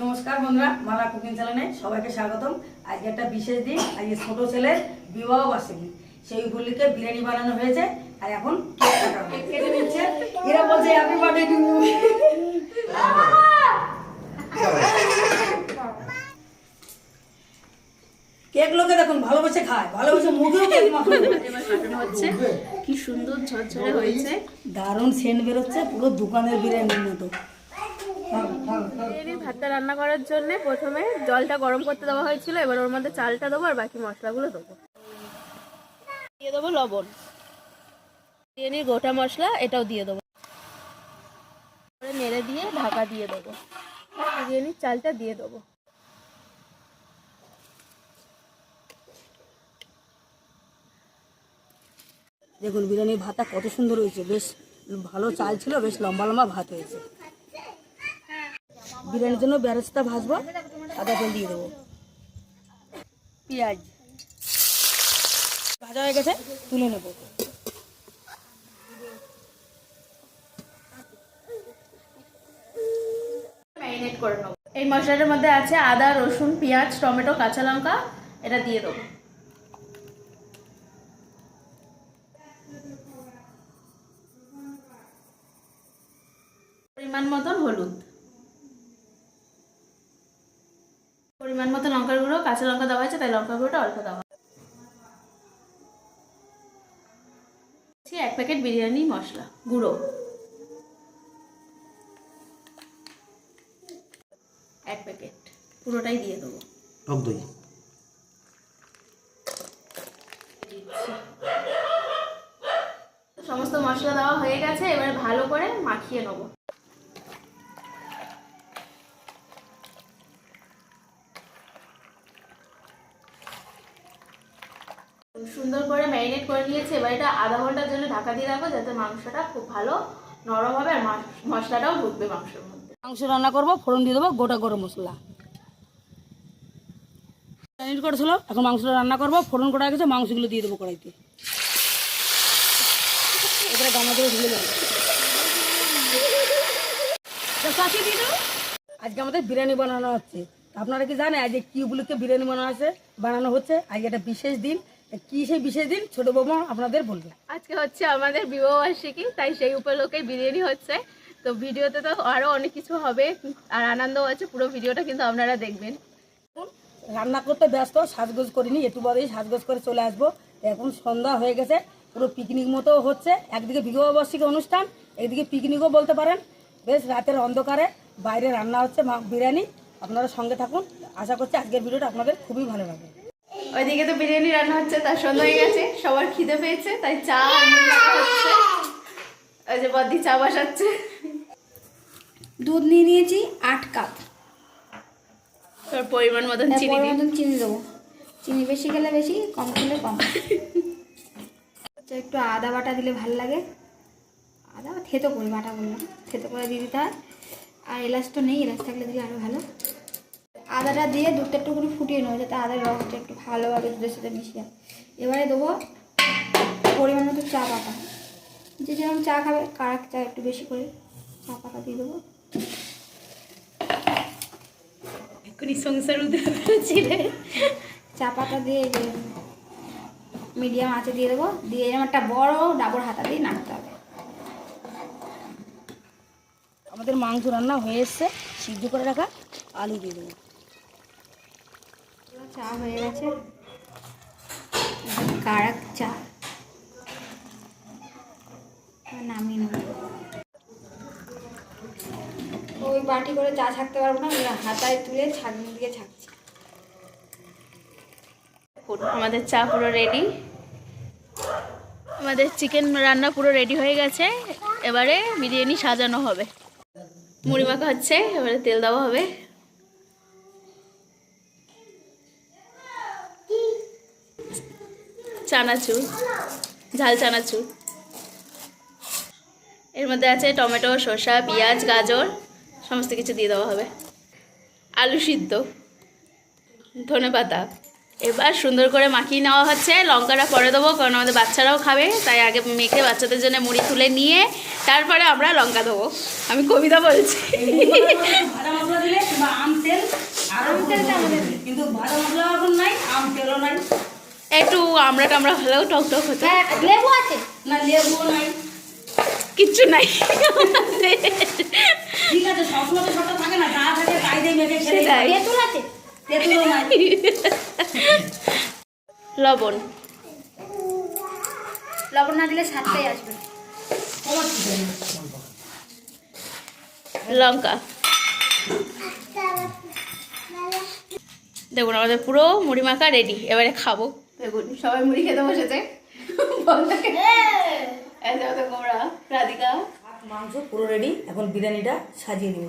নমস্কার বন্ধুরা মালা কুকিং চ্যানেলে সবাইকে স্বাগতম। আজকে একটা বিশেষ দিন আজকে ছোট ছেলের বিবাহ বার্ষিকী। সেই উপলক্ষে বিরিয়ানি বানানো হয়েছে আর এখন কাটা নিচ্ছে। এরা বলছে হ্যাপি বার্থডে টু কেক লোকে দেখুন ভালোবেসে খায় ভালোবেসে মুখেও কেক মাখানো হচ্ছে কি সুন্দর ঝরঝরে হয়েছে। দারুণ সেন্ট বেরোচ্ছে পুরো দোকানের বিরিয়ানির মতো। ভাতটা রান্না করার জন্য প্রথমে জলটা গরম করতে দেওয়া হয়েছিল, এবার ওর মধ্যে চালটা দেবো আর বাকি মশলাগুলো দেবো। দিয়ে দেবো লবণ। বিরিয়ানির গোটা মশলা এটাও দিয়ে দেবো। নেড়ে দিয়ে ঢাকা দিয়ে দেবো। বিরিয়ানির চালটা দিয়ে দেবো। দেখুন, বিরিয়ানির ভাতটা কত সুন্দর হয়েছে। বেশ ভালো চাল ছিল, বেশ লম্বা লম্বা ভাত হয়েছে। বিরিয়ানির জন্য বেরেস্তা ভাজবো সাদা তেল দিয়ে দেবো। পেঁয়াজ। ভাজা হয়ে গেছে তুলে নেব। ম্যারিনেট করে নেব। এই মশলাটার মধ্যে আছে আদা রসুন পেঁয়াজ টমেটো কাঁচা লঙ্কা এটা দিয়ে দেবো। পরিমাণ মতন হলুদ পরিমাণ মতো লঙ্কার গুঁড়ো কাঁচা লঙ্কা দেওয়া হয়েছে তাই লঙ্কার গুঁড়োটা অল্প দেওয়া হয়েছে। এক প্যাকেট বিরিয়ানি মশলা গুঁড়ো। এক প্যাকেট পুরোটাই দিয়ে দেবো। টক দই। সমস্ত মশলা দেওয়া হয়ে গেছে এবারে ভালো করে মাখিয়ে নেব সুন্দর করে নিয়েছে, এবার এটা আধা ঘণ্টার জন্য ঢাকা দিয়ে রাখব যাতে মাংসটা খুব ভালো নরম হবে আর মশলাটাও ঢুকবে মাংসের মধ্যে। মাংস রান্না করব, ফোড়ন দিয়ে দেবো, গোটা গরম মশলা। ম্যারিনেট করেছিল এখন মাংসটা রান্না করব, ফোড়ন করা গেছে, মাংসগুলো দিয়ে দেবো কড়াইতে। এবারে আজকে আমাদের বিরিয়ানি বানানো হচ্ছে। আপনারা কি জানেন, আজকে কি উপলক্ষে বিরিয়ানি বানানো আছে, বানানো হচ্ছে? আজকে একটা বিশেষ দিন। কি সেই বিশেষ দিন? ছোট বৌমা আপনাদের বলবে। আজকে হচ্ছে আমাদের বিবাহবার্ষিকী তাই সেই উপলক্ষে বিরিয়ানি হচ্ছে। তো ভিডিওতে তো আরও অনেক কিছু হবে আর আনন্দও আছে পুরো ভিডিওটা কিন্তু আপনারা দেখবেন। রান্না করতে ব্যস্ত সাজগোজ করিনি একটু পরেই সাজগোজ করে চলে আসব। এখন সন্ধ্যা হয়ে গেছে পুরো পিকনিক মতো হচ্ছে। একদিকে বিবাহবার্ষিকী অনুষ্ঠান একদিকে পিকনিকও বলতে পারেন। বেশ রাতের অন্ধকারে বাইরে রান্না হচ্ছে মা- বিরিয়ানি। আপনারা সঙ্গে থাকুন। আশা করছি আজকের ভিডিওটা আপনাদের খুবই ভালো লাগবে। ওইদিকে তো বিরিয়ানি রান্না হচ্ছে তার সন্ধ্যা হয়ে গেছে সবার খিদে পেয়েছে তাই চা হচ্ছে ওই যে বদ্দি চা বসাচ্ছে। দুধ নিয়ে নিয়েছি আট কাপ। তোর পরিমাণ মতন চিনি পরিমাণ মতন চিনি দেবো। চিনি বেশি গেলে বেশি কম খেলে কম। একটু আদা বাটা দিলে ভালো লাগে। আদা থেতো করে বাটা বললাম। থেতো করে দিয়ে দিতে হয়। আর এলাচ তো নেই এলাচ থাকলে দিলে আরও ভালো। আদাটা দিয়ে দুধটা একটু করে ফুটিয়ে নেব যাতে আদার রসটা একটু ভালোভাবে দুধের সাথে মিশিয়ে যায়। এবারে দেবো পরিমাণ মতো চা পাতা। যে যেরকম চা খাবে কারাক চা একটু বেশি করে চা পাতা দিয়ে দেবো। সংসার উঠে রে চা পাতা দিয়ে মিডিয়াম আঁচে দিয়ে দেবো। দিয়ে এরকম একটা বড় ডাবর হাতা দিয়ে নাড়তে হবে। আমাদের মাংস রান্না হয়ে এসছে। সিদ্ধ করে রাখা আলু দিয়ে দেবো। চা হয়ে গেছে। কারাক চা। নেব। ওই বাটি করে চা ছাকতে পারব না হাতায় তুলে ছাগনি দিয়ে ছাকছি। আমাদের চা পুরো রেডি আমাদের চিকেন রান্না পুরো রেডি হয়ে গেছে। এবারে বিরিয়ানি সাজানো হবে। মুড়ি মাখা হচ্ছে, এবারে তেল দেওয়া হবে। চানাচুর ঝাল চানাচুর। এর মধ্যে আছে টমেটো শসা পেঁয়াজ গাজর সমস্ত কিছু দিয়ে দেওয়া হবে। আলু সিদ্ধ ধনে পাতা। এবার সুন্দর করে মাখিয়ে নেওয়া হচ্ছে। লঙ্কাটা পরে দেবো কারণ আমাদের বাচ্চারাও খাবে তাই আগে মেখে বাচ্চাদের জন্য মুড়ি তুলে নিয়ে তারপরে আমরা লঙ্কা দেবো। আমি কবিতা বলছি। কিন্তু ভাজা মশলা এখন নাই আম তেলও নাই। একটু আমরা টামড়া ভালো টক টক হতো। হ্যাঁ লেবু আছে। না লেবুও নাই। কিচ্ছু নাই। ঠিক আছে সবসময় তো সবটা থাকে না যা থাকে তাই দিয়ে মেখে খেলে। তেঁতুল আছে। তেঁতুলও নাই। লবণ। লবণ না দিলে স্বাদটাই আসবে? লঙ্কা। দেখুন আমাদের পুরো মুড়ি মাখা রেডি এবারে খাব। দেখুন সবাই মুড়ি খেতে বসেছে। বন্ধুকে এই যে আমাদের গোবরা রাধিকা। মাংস পুরো রেডি এখন বিরিয়ানিটা সাজিয়ে দিব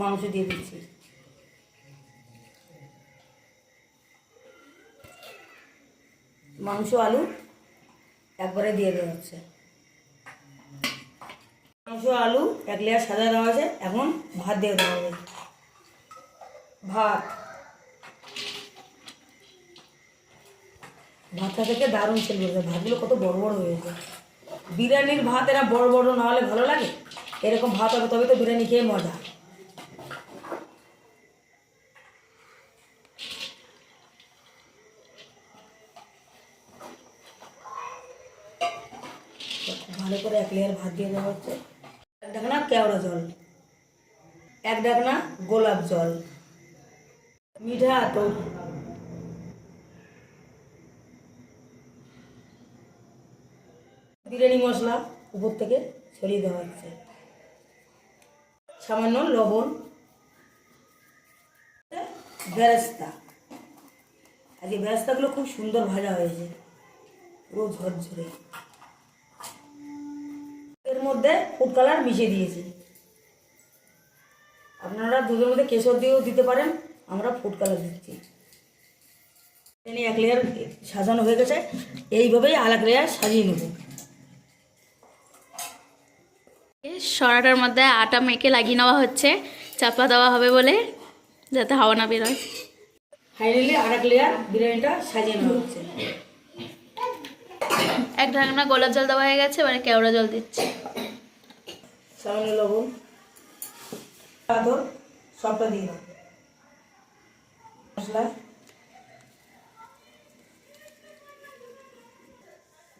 মাংস দিয়ে দিচ্ছি। মাংস আলু একবারে দিয়ে দেওয়া হচ্ছে। মাংস আলু এক লেয়ার সাজা দেওয়া আছে এখন ভাত দিয়ে দেওয়া হবে। ভাত। ভাতটা থেকে দারুণ ছিল ভাতগুলো কত বড় বড় হয়েছে বিরিয়ানির ভাত এরা বড় বড় না হলে ভালো লাগে? এরকম ভাত হবে তবে তো বিরিয়ানি খেয়ে মজা। ভালো করে এক লেয়ার ভাত দিয়ে দেওয়া হচ্ছে। এক ঢাকনা কেওড়া জল। এক ঢাকনা গোলাপ জল। মিঠা আতর বিরিয়ানি মশলা উপর থেকে ছড়িয়ে দেওয়া হচ্ছে। সামান্য লবণ বেরেস্তা আজ এই বেরেস্তাগুলো খুব সুন্দর ভাজা হয়েছে, পুরো ঝরঝরে। এর মধ্যে ফুড কালার মিশিয়ে দিয়েছি। আপনারা দুধের মধ্যে কেশর দিয়েও দিতে পারেন, আমরা ফুড কালার দিচ্ছি। এক লেয়ার সাজানো হয়ে গেছে, এইভাবেই আলাদা লেয়ার সাজিয়ে নেব। সরাটার মধ্যে আটা মেখে লাগিয়ে নেওয়া হচ্ছে। চাপা দেওয়া হবে বলে যাতে হাওয়া না বেরোয় ফাইনালি আর এক লেয়ার বিরিয়ানিটা সাজিয়ে নেওয়া হচ্ছে। এক ঢাকনা গোলাপ জল দেওয়া হয়ে গেছে মানে কেওড়া জল দিচ্ছে। সামান্য লবণ আদর সবটা দিয়ে দাও মশলা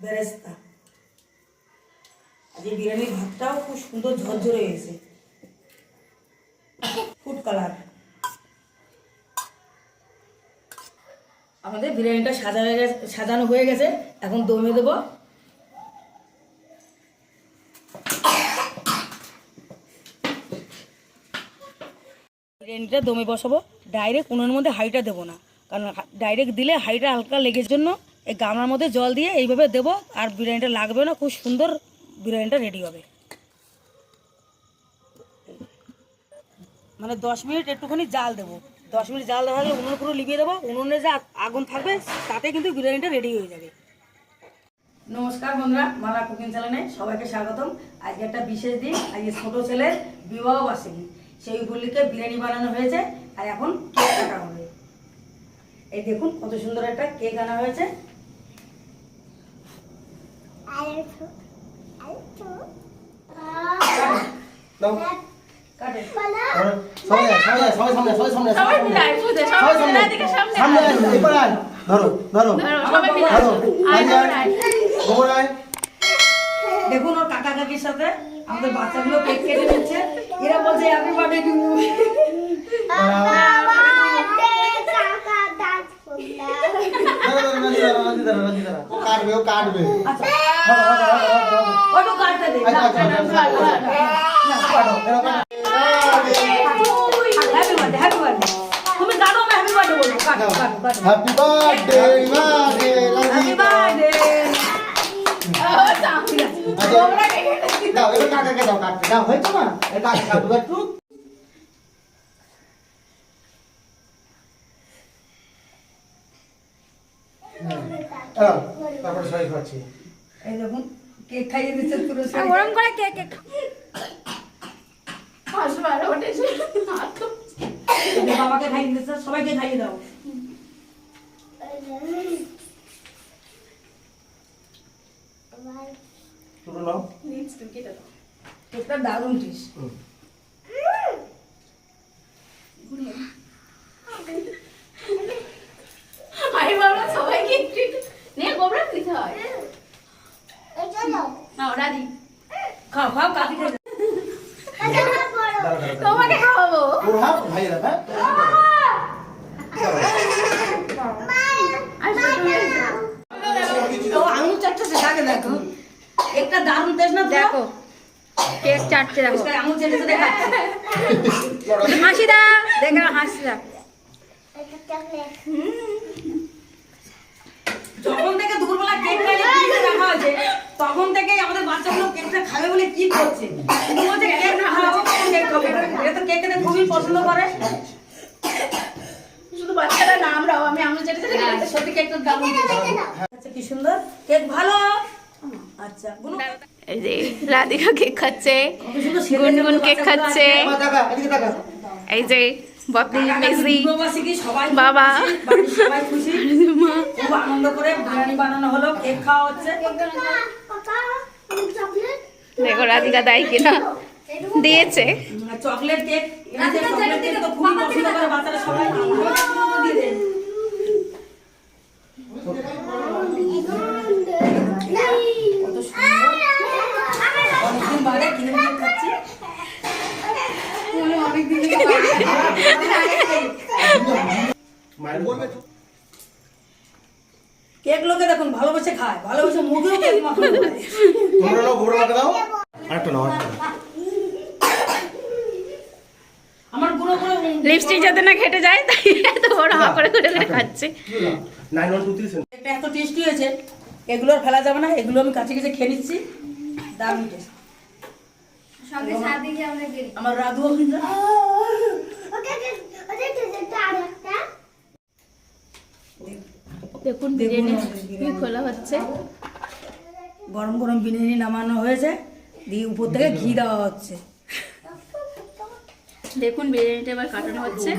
বেরেস্তা। আজ এই বিরিয়ানির ভাতটাও খুব সুন্দর ঝরঝরে হয়েছে। ফুড কালার আমাদের বিরিয়ানিটা সাজানো সাজানো হয়ে গেছে। এখন দমে দেবো। বিরিয়ানিটা দমে বসাবো। ডাইরেক্ট উনুনের মধ্যে হাঁড়িটা দেবো না। কারণ ডাইরেক্ট দিলে হাঁড়িটা হালকা লেগের জন্য এই গামলার মধ্যে জল দিয়ে এইভাবে দেবো। আর বিরিয়ানিটা লাগবে না, খুব সুন্দর বিরিয়ানিটা রেডি হবে। মানে দশ মিনিট একটুখানি জাল দেবো। দশ মিনিট জাল দেওয়া হলে উনুন পুরো লিভিয়ে দেবো। উনুনে যে আগুন থাকবে তাতে কিন্তু বিরিয়ানিটা রেডি হয়ে যাবে। নমস্কার বন্ধুরা মালা কুকিং চ্যানেলে সবাইকে স্বাগতম। আজকে একটা বিশেষ দিন আজকে ছোটো ছেলের বিবাহ বার্ষিকী। সেই উপলক্ষে বিরিয়ানি বানানো হয়েছে আর এখন কেক কাটা হবে। এই দেখুন কত সুন্দর একটা কেক আনা হয়েছে। দাও দেখুন ওর কাকা কাকির সাথে আমাদের বাচ্চাগুলো কেক কেটে নিচ্ছে এরা বলছে হ্যাপি বার্থডে টু ধরো, ধরো, রাজি ধরো। ও কাটবে ও কাটবে আচ্ছা। ওটু কাটতে দে আচ্ছা, আচ্ছা, আচ্ছা, আচ্ছা, আচ্ছা, আচ্ছা। কাটো, এরকম কাটো। হ্যাপি বার্থডে হ্যাপি বার্থডে তুমি জানো আমি হ্যাপি বার্থডে বলব কাটো কাটো কাটো happy birthday birthday happy. Birthday আচ্ছা, দাও, এবার কাকাকে দাও, কাককে দাও, হয়েছে মা? এ কাকে কাটবো একটু? দাও, তারপরে সবাই খাচ্ছি। এই দেখুন কেক খাইয়ে দিচ্ছে পুরো গরম করে কেক কেক আসবে আর ওঠে এসে হাত তো- বাবাকে খাইয়ে দিচ্ছে সবাইকে খাইয়ে দাও। দারুণ টেস্ট তোর হাত ভাইয়েরা হ্যাঁ ও আঙুল চাটতেছে থাকে দেখো একটা দারুণ টেস্ট না দেখো কেক চাটছে দেখাচ্ছে। দেখে হাসি যখন থেকে দুপুরবেলা কেক খাইয়ে রাখা হয়েছে, তখন থেকেই আমাদের বাচ্চাগুলো কেকটা খাবে বলে কি করছে? বলছে কেক খাওয়াবো কখন কেক খাবে। এটা তো কেক খেতে খুবই পছন্দ করে। শুধু বাচ্চারা না, আমরাও, আমি আঙুল চেটে চেটে সত্যি কেকটা দারুণ আচ্ছা কি সুন্দর? কেক ভালো? আচ্ছা এই যে রাধিকা কেক খাচ্ছে গুনগুন কেক খাচ্ছে এই যে মেসি বাবা। খুশি, বাড়ির সবাই খুশি খুব আনন্দ করে বিরিয়ানি বানানো হলো কেক খাওয়া হচ্ছে দেখো রাধিকা দেয় কিনা দিয়েছে চকলেট কেক বাচ্চারা সবাই আমাকে দিয়ে দেয়। কত সুন্দর অনেকদিন বাদে কিনে কেক খাচ্ছি মায়ের কেক লোকে দেখুন ভালোবেসে খায় ভালোবেসে মুখেও কেক মাখানো খায়। তোমরা নাও ঘোড়া লাগা দাও। আরেকটা নাও আমার গুঁড়ো গুঁড়ো লিপস্টিক যাতে না ঘেটে যায় তাই এত বড় হা করে করে করে খাচ্ছে। এটা এত টেস্টি হয়েছে এগুলো আর ফেলা যাবে না এগুলো আমি কাছে কাছে খেয়ে নিচ্ছি। দারুণ টেস্ট সঙ্গে সাত দিকে আমরা গেলি আমার রাধুও কিন্তু দেখুন বিরিয়ানি খোলা হচ্ছে। গরম গরম বিরিয়ানি নামানো হয়েছে দিয়ে উপর থেকে ঘি দেওয়া হচ্ছে। দেখুন বিরিয়ানিটা এবার কাটানো হচ্ছে।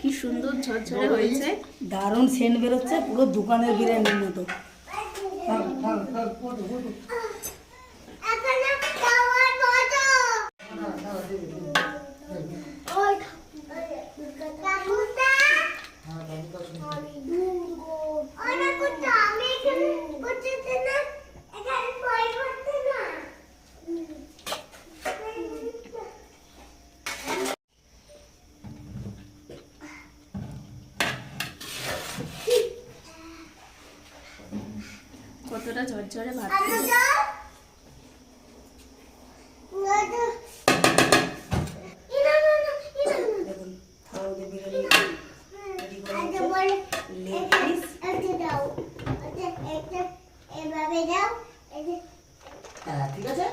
কি সুন্দর ঝরঝরে হয়েছে। দারুণ সেন্ট বেরোচ্ছে পুরো দোকানের বিরিয়ানির মতো। কতটা ঝরঝরে ভাত দেখুন থালাতে বিরিয়ানি ready করে হচ্ছে। leg piece। হ্যাঁ, ঠিক আছে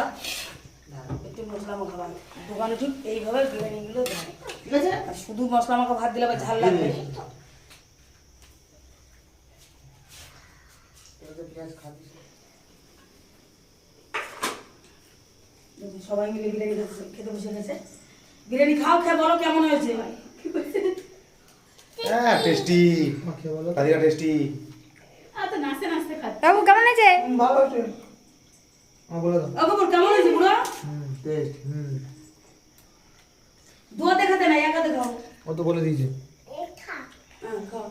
একটু একটু মশলা মাখা ভাত। দোকানে ঠিক এইভাবে বিরিয়ানিগুলো দেয়। ঠিক আছে? আর শুধু মশলা মাখা ভাত দিলে আবার ঝাল লাগবে। সবাই মিলে বিরিয়ানি খেতে- খেতে বসে গেছে। বিরিয়ানি খাও খেয়ে বলো কেমন হয়েছে। হ্যাঁ টেস্টি টেস্টি নাচতে নাচতে কেমন আছে ভালো আছে হ্যাঁ বলে দাও। কেমন হয়েছে বুড়ো? হুম টেস্ট হুম। দুয়া দেখাতে না একা দেখাও। ও তো বলে দিয়েছে। হ্যাঁ খাও।